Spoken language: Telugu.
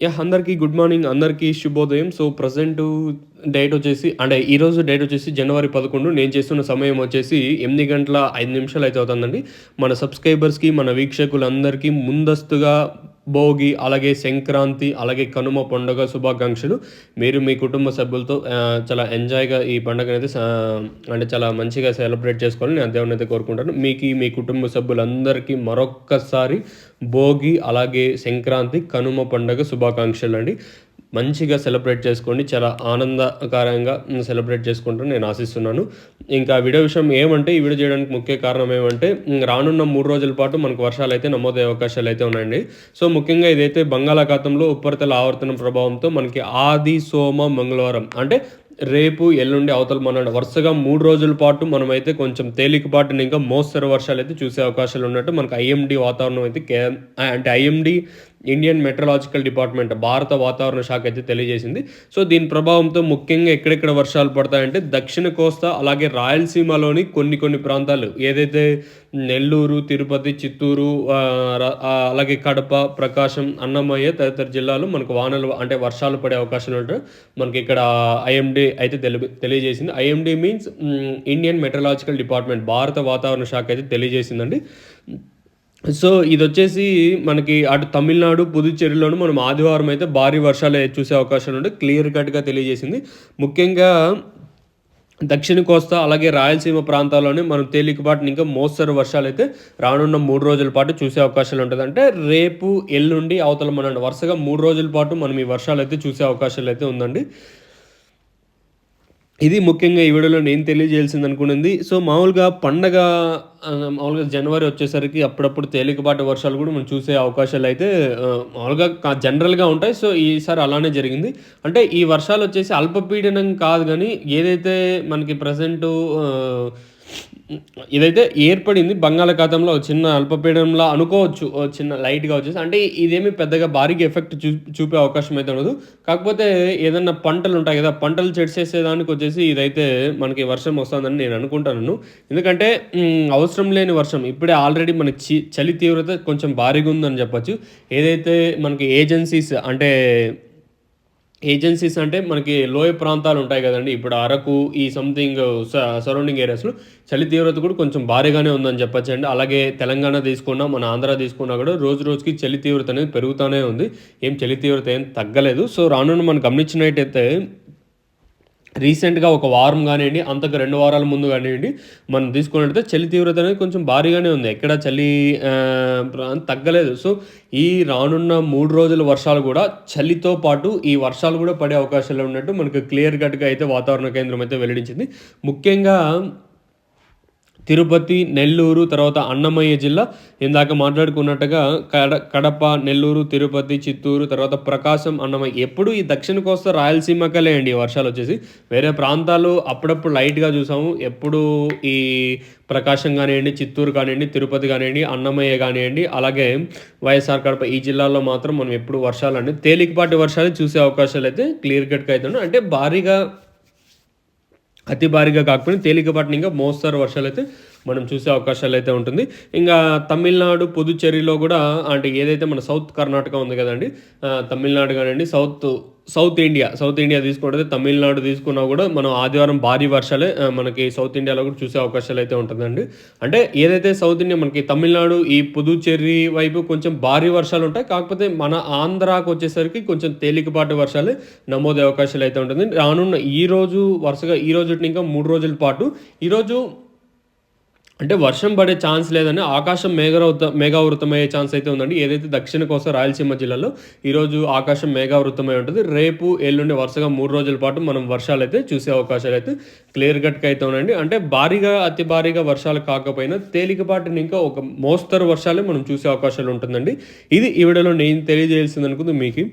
యా అందరికీ గుడ్ మార్నింగ్ అందరికీ శుభోదయం. సో ప్రజెంట్ డేట్ వచ్చేసి అంటే ఈరోజు డేట్ వచ్చేసి జనవరి పదకొండు. నేను చేస్తున్న సమయం వచ్చేసి ఎనిమిది గంటల ఐదు నిమిషాలు అయితే అవుతుందండి. మన సబ్స్క్రైబర్స్కి మన వీక్షకులందరికీ ముందస్తుగా భోగి అలాగే సంక్రాంతి అలాగే కనుమ పండుగ శుభాకాంక్షలు. మీరు మీ కుటుంబ సభ్యులతో చాలా ఎంజాయ్గా ఈ పండుగనైతే అంటే చాలా మంచిగా సెలబ్రేట్ చేసుకోవాలని నేను దేవుని అయితే కోరుకుంటాను. మీకు మీ కుటుంబ సభ్యులందరికీ మరొక్కసారి భోగి అలాగే సంక్రాంతి కనుమ పండుగ శుభాకాంక్షలు అండి మంచిగా సెలబ్రేట్ చేసుకోండి. చాలా ఆనందకరంగా సెలబ్రేట్ చేసుకుంటాను నేను ఆశిస్తున్నాను. ఇంకా వీడియో విషయం ఏమంటే ఈ వీడియో చేయడానికి ముఖ్య కారణం ఏమంటే రానున్న మూడు రోజుల పాటు మనకు వర్షాలు అయితే నమోదయ్యే అవకాశాలు అయితే ఉన్నాయండి. సో ముఖ్యంగా ఇదైతే బంగాళాఖాతంలో ఉపరితల ఆవర్తన ప్రభావంతో మనకి ఆది సోమ మంగళవారం అంటే రేపు ఎల్లుండి అవతల మన వరుసగా మూడు రోజుల పాటు మనమైతే కొంచెం తేలికపాటిని ఇంకా మోస్తరు వర్షాలు అయితే చూసే అవకాశాలు ఉన్నట్టు మనకు ఐఎండి వాతావరణం అయితే కే అంటే ఐఎండి ఇండియన్ మెట్రలాజికల్ డిపార్ట్మెంట్ భారత వాతావరణ శాఖ అయితే తెలియజేసింది. సో దీని ప్రభావంతో ముఖ్యంగా ఎక్కడెక్కడ వర్షాలు పడతాయంటే దక్షిణ కోస్తా అలాగే రాయలసీమలోని కొన్ని కొన్ని ప్రాంతాలు ఏదైతే నెల్లూరు తిరుపతి చిత్తూరు అలాగే కడప ప్రకాశం అన్నమయ్య తదితర జిల్లాలు మనకు వానలు అంటే వర్షాలు పడే అవకాశాలు ఉంటాయి. మనకి ఇక్కడ ఐఎండి అయితే తెలి తెలియజేసింది. IMD means Indian meteorological department భారత వాతావరణ శాఖ అయితే తెలియజేసిందండి. సో ఇది వచ్చేసి మనకి అటు తమిళనాడు పుదుచ్చేరిలోనూ మనం ఆదివారం అయితే భారీ వర్షాలు చూసే అవకాశాలు ఉంటే క్లియర్ కట్గా తెలియజేసింది. ముఖ్యంగా దక్షిణ కోస్తా అలాగే రాయలసీమ ప్రాంతాల్లోనే మనం తేలికపాటిని ఇంకా మోస్తరు వర్షాలు అయితే రానున్న మూడు రోజుల పాటు చూసే అవకాశాలు ఉంటుంది. అంటే రేపు ఎల్లుండి అవతల మన వరుసగా మూడు రోజుల పాటు మనం ఈ వర్షాలు అయితే చూసే అవకాశాలు అయితే ఉందండి. ఇది ముఖ్యంగా ఈ వీడియోలో నేను తెలియజేయాల్సింది అనుకున్నది. సో మామూలుగా పండగ మామూలుగా జనవరి వచ్చేసరికి అప్పుడప్పుడు తేలికపాటి వర్షాలు కూడా మనం చూసే అవకాశాలు అయితే మామూలుగా జనరల్గా ఉంటాయి. సో ఈసారి అలానే జరిగింది. అంటే ఈ వర్షాలు వచ్చేసి అల్పపీడనం కాదు కానీ ఏదైతే మనకి ప్రజెంటు ఇదైతే ఏర్పడింది బంగాళాఖాతంలో చిన్న అల్పపీడనంలా అనుకోవచ్చు చిన్న లైట్గా వచ్చేసి. అంటే ఇదేమి పెద్దగా భారీగా ఎఫెక్ట్ చూ చూపే అవకాశం అయితే ఉండదు. కాకపోతే ఏదన్నా పంటలు ఉంటాయి కదా పంటలు చెడిసేసేదానికి వచ్చేసి ఇదైతే మనకి వర్షం వస్తుందని నేను అనుకుంటాను. ఎందుకంటే అవసరం లేని వర్షం. ఇప్పుడే ఆల్రెడీ మనకి చి- చలి తీవ్రత కొంచెం భారీగా ఉందని చెప్పచ్చు. ఏదైతే మనకి ఏజెన్సీస్ అంటే ఏజెన్సీస్ అంటే మనకి లోయ ప్రాంతాలు ఉంటాయి కదండి. ఇప్పుడు అరకు ఈ సంథింగ్ సరౌండింగ్ ఏరియాస్లో చలి తీవ్రత కూడా కొంచెం భారీగానే ఉందని చెప్పచ్చండి అలాగే తెలంగాణ తీసుకున్నా మన ఆంధ్ర తీసుకున్నా కూడా రోజు రోజుకి చలి తీవ్రత అనేది పెరుగుతూనే ఉంది. ఏం చలి తీవ్రత ఏం తగ్గలేదు. సో రానున్న మనం గమనించినట్టయితే రీసెంట్గా ఒక వారం కానివ్వండి అంతకు రెండు వారాల ముందు కానివ్వండి మనం తీసుకున్నట్టయితే చలి తీవ్రత అనేది కొంచెం భారీగానే ఉంది. ఎక్కడ చలి తగ్గలేదు. సో ఈ రానున్న మూడు రోజుల వర్షాలు కూడా చలితో పాటు ఈ వర్షాలు కూడా పడే అవకాశాలు ఉన్నట్టు మనకు క్లియర్ కట్గా అయితే వాతావరణ కేంద్రం అయితే వెల్లడించింది. ముఖ్యంగా తిరుపతి నెల్లూరు తర్వాత అన్నమయ్య జిల్లా. ఇందాక మాట్లాడుకున్నట్టుగా కడ కడప నెల్లూరు తిరుపతి చిత్తూరు తర్వాత ప్రకాశం అన్నమయ్య. ఎప్పుడు ఈ దక్షిణ కోస్తా రాయలసీమకలే అండి ఈ వర్షాలు వచ్చేసి. వేరే ప్రాంతాలు అప్పుడప్పుడు లైట్గా చూసాము. ఎప్పుడు ఈ ప్రకాశం కానివ్వండి చిత్తూరు కానివ్వండి తిరుపతి కానివ్వండి అన్నమయ్య కానివ్వండి అలాగే వైఎస్ఆర్ కడప ఈ జిల్లాల్లో మాత్రం మనం ఎప్పుడు వర్షాలు అండి. తేలికపాటి వర్షాలు చూసే అవకాశాలు అయితే క్లియర్ కట్గా అయితే అంటే భారీగా అతి భారీగా కాకపోయినా తేలికపాటిని ఇంకా మోస్తరు వర్షాలు అయితే మనం చూసే అవకాశాలు అయితే ఉంటుంది. ఇంకా తమిళనాడు పుదుచ్చేరిలో కూడా అంటే ఏదైతే మన సౌత్ కర్ణాటక ఉంది కదండి తమిళనాడు కానివ్వండి south south India south India తీసుకుంటే తమిళనాడు తీసుకున్నా కూడా మనం ఆదివారం భారీ వర్షాలే మనకి సౌత్ ఇండియాలో కూడా చూసే అవకాశాలు అయితే ఉంటుందండి. అంటే ఏదైతే సౌత్ ఇండియా మనకి తమిళనాడు ఈ పుదుచ్చేరి వైపు కొంచెం భారీ వర్షాలు ఉంటాయి కాకపోతే మన ఆంధ్రాకు వచ్చేసరికి కొంచెం తేలికపాటి వర్షాలు నమోదే అవకాశాలు అయితే ఉంటుంది. రానున్న ఈ రోజు వరుసగా ఈ రోజు ఇంకా మూడు రోజుల పాటు ఈరోజు అంటే వర్షం పడే ఛాన్స్ లేదని ఆకాశం మేఘావృత మేఘావృతమయ్యే ఛాన్స్ అయితే ఉందండి. ఏదైతే దక్షిణ కోస్తా రాయలసీమ జిల్లాలో ఈరోజు ఆకాశం మేఘావృతమై ఉంటుంది. రేపు ఎల్లుండి వరుసగా మూడు రోజుల పాటు మనం వర్షాలు అయితే చూసే అవకాశాలు అయితే క్లియర్ కట్గా అయితే ఉండండి అంటే భారీగా అతి భారీగా వర్షాలు కాకపోయినా తేలికపాటిని ఇంకా ఒక మోస్తరు వర్షాలే మనం చూసే అవకాశాలు ఉంటుందండి. ఇది ఈ వీడియోలో నేను తెలియజేయాల్సింది అనుకుంది మీకు.